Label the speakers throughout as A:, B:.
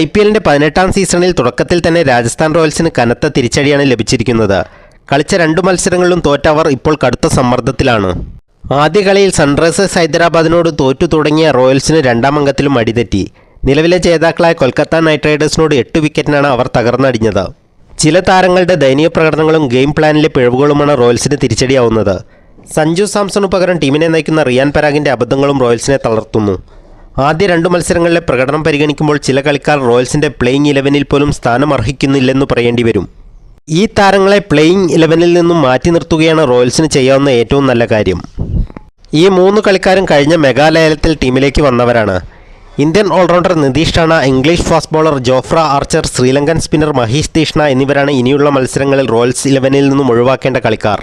A: I P എല്ലിന്റെ പതിനെട്ടാം സീസണിൽ തുടക്കത്തിൽ തന്നെ രാജസ്ഥാൻ റോയൽസിന് കനത്ത തിരിച്ചടിയാണ് ലഭിച്ചിരിക്കുന്നത്. കളിച്ച രണ്ട് മത്സരങ്ങളിലും തോറ്റ അവർ ഇപ്പോൾ കടുത്ത സമ്മർദ്ദത്തിലാണ്. ആദ്യ കളിയിൽ സൺറൈസേഴ്സ് ഹൈദരാബാദിനോട് തോറ്റു തുടങ്ങിയ റോയൽസിന് രണ്ടാം അംഗത്തിലും അടിതെറ്റി. നിലവിലെ ജേതാക്കളായ കൊൽക്കത്ത നൈറ്റ് റൈഡേഴ്സിനോട് എട്ട് വിക്കറ്റിനാണ് അവർ തകർന്നടിഞ്ഞത്. ചില താരങ്ങളുടെ ദയനീയ പ്രകടനങ്ങളും ഗെയിം പ്ലാനിലെ പിഴവുകളുമാണ് റോയൽസിന് തിരിച്ചടിയാവുന്നത്. സഞ്ജു സാംസണു പകരം ടീമിനെ നയിക്കുന്ന റിയാൻ പരാഗിന്റെ അബദ്ധങ്ങളും റോയൽസിനെ തളർത്തുന്നു. ആദ്യ രണ്ട് മത്സരങ്ങളിലെ പ്രകടനം പരിഗണിക്കുമ്പോൾ ചില കളിക്കാർ റോയൽസിന്റെ പ്ലേയിങ് ഇലവനിൽ പോലും സ്ഥാനം അർഹിക്കുന്നില്ലെന്ന് പറയേണ്ടി വരും. ഈ താരങ്ങളെ പ്ലേയിങ് ഇലവനിൽ നിന്നും മാറ്റി നിർത്തുകയാണ് റോയൽസിന് ചെയ്യാവുന്ന ഏറ്റവും നല്ല കാര്യം. ഈ മൂന്ന് കളിക്കാരും കഴിഞ്ഞ മെഗാലയലത്തിൽ ടീമിലേക്ക് വന്നവരാണ്. Indian allrounder Nitish Rana English fast bowler Jofra Archer Sri Lankan spinner Maheesh Theekshana എന്നിവരാണ് ഇനിയുള്ള മത്സരങ്ങളിൽ റോയൽസ് ഇലവനിൽ നിന്നും ഒഴിവാക്കേണ്ട കളിക്കാർ.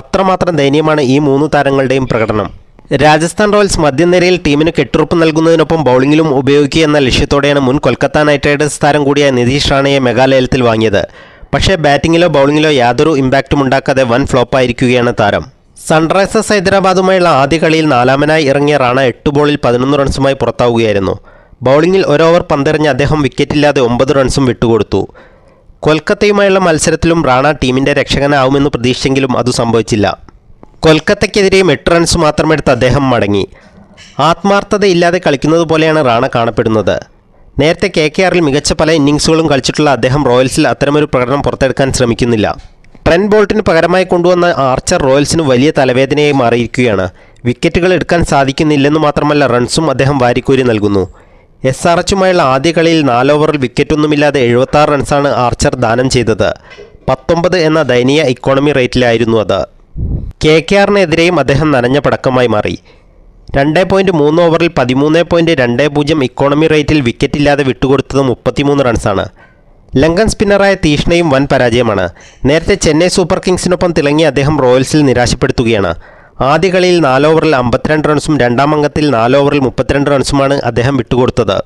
A: അത്രമാത്രം ദയനീയമാണ് ഈ മൂന്ന് താരങ്ങളുടെയും പ്രകടനം. രാജസ്ഥാൻ റോയൽസ് മധ്യനിരയിൽ ടീമിന് കെട്ടുറപ്പ് നൽകുന്നതിനൊപ്പം ബൗളിംഗിലും ഉപയോഗിക്കുക എന്ന ലക്ഷ്യത്തോടെയാണ് മുൻ കൊൽക്കത്ത നൈറ്റ് റൈഡേഴ്സ് താരം കൂടിയ നിതീഷ് റാണയെ മെഘാലയത്തിൽ വാങ്ങിയത്. പക്ഷേ ബാറ്റിങ്ങിലോ ബൗളിങ്ങിലോ യാതൊരു ഇമ്പാക്റ്റും ഉണ്ടാക്കാതെ വൻ ഫ്ലോപ്പായിരിക്കുകയാണ് താരം. സൺറൈസേഴ്സ് ഹൈദരാബാദുമായുള്ള ആദ്യ കളിയിൽ നാലാമനായി ഇറങ്ങിയ റാണ എട്ട് ബോളിൽ പതിനൊന്ന് റൺസുമായി പുറത്താവുകയായിരുന്നു. ബൗളിങ്ങിൽ ഒരു ഓവർ പന്തെറിഞ്ഞ് അദ്ദേഹം വിക്കറ്റില്ലാതെ ഒമ്പത് റൺസും വിട്ടുകൊടുത്തു. കൊൽക്കത്തയുമായുള്ള മത്സരത്തിലും റാണ ടീമിന്റെ രക്ഷകനാവുമെന്ന് പ്രതീക്ഷിച്ചെങ്കിലും അത് സംഭവിച്ചില്ല. കൊൽക്കത്തയ്ക്കെതിരെയും എട്ട് റൺസ് മാത്രമെടുത്ത് അദ്ദേഹം മടങ്ങി. ആത്മാർത്ഥതയില്ലാതെ കളിക്കുന്നത് പോലെയാണ് റാണ കാണപ്പെടുന്നത്. നേരത്തെ കെ കെ ആറിൽ മികച്ച പല ഇന്നിങ്സുകളും കളിച്ചിട്ടുള്ള അദ്ദേഹം റോയൽസിൽ അത്തരമൊരു പ്രകടനം പുറത്തെടുക്കാൻ ശ്രമിക്കുന്നില്ല. ട്രെൻ ബോൾട്ടിന് പകരമായി കൊണ്ടുവന്ന ആർച്ചർ റോയൽസിന് വലിയ തലവേദനയായി മാറിയിരിക്കുകയാണ്. വിക്കറ്റുകൾ എടുക്കാൻ സാധിക്കുന്നില്ലെന്ന് മാത്രമല്ല റൺസും അദ്ദേഹം വാരിക്കൂരി നൽകുന്നു. എസ് ആർ എച്ചുമായുള്ള ആദ്യ കളിയിൽ നാലോവറിൽ വിക്കറ്റൊന്നുമില്ലാതെ എഴുപത്താറ് റൺസാണ് ആർച്ചർ ദാനം ചെയ്തത്. പത്തൊമ്പത് എന്ന ദയനീയ ഇക്കോണമി റേറ്റിലായിരുന്നു അത്. കെ കെ ആറിനെതിരെയും അദ്ദേഹം നനഞ്ഞ പടക്കമായി മാറി. രണ്ട് പോയിന്റ് മൂന്ന് ഓവറിൽ പതിമൂന്ന് പോയിന്റ് രണ്ട് പൂജ്യം ഇക്കോണമി റേറ്റിൽ വിക്കറ്റില്ലാതെ വിട്ടുകൊടുത്തത് മുപ്പത്തിമൂന്ന് റൺസാണ് ലങ്കൻ സ്പിന്നറായ തീഷ്ണയും വൻ പരാജയമാണ്. നേരത്തെ ചെന്നൈ സൂപ്പർ കിങ്സിനൊപ്പം തിളങ്ങി അദ്ദേഹം റോയൽസിൽ നിരാശപ്പെടുത്തുകയാണ്. ആദ്യ കളിയിൽ നാലോവറിൽ അമ്പത്തിരണ്ട് റൺസും രണ്ടാം അംഗത്തിൽ നാലോവറിൽ മുപ്പത്തിരണ്ട് റൺസുമാണ് അദ്ദേഹം വിട്ടുകൊടുത്തത്.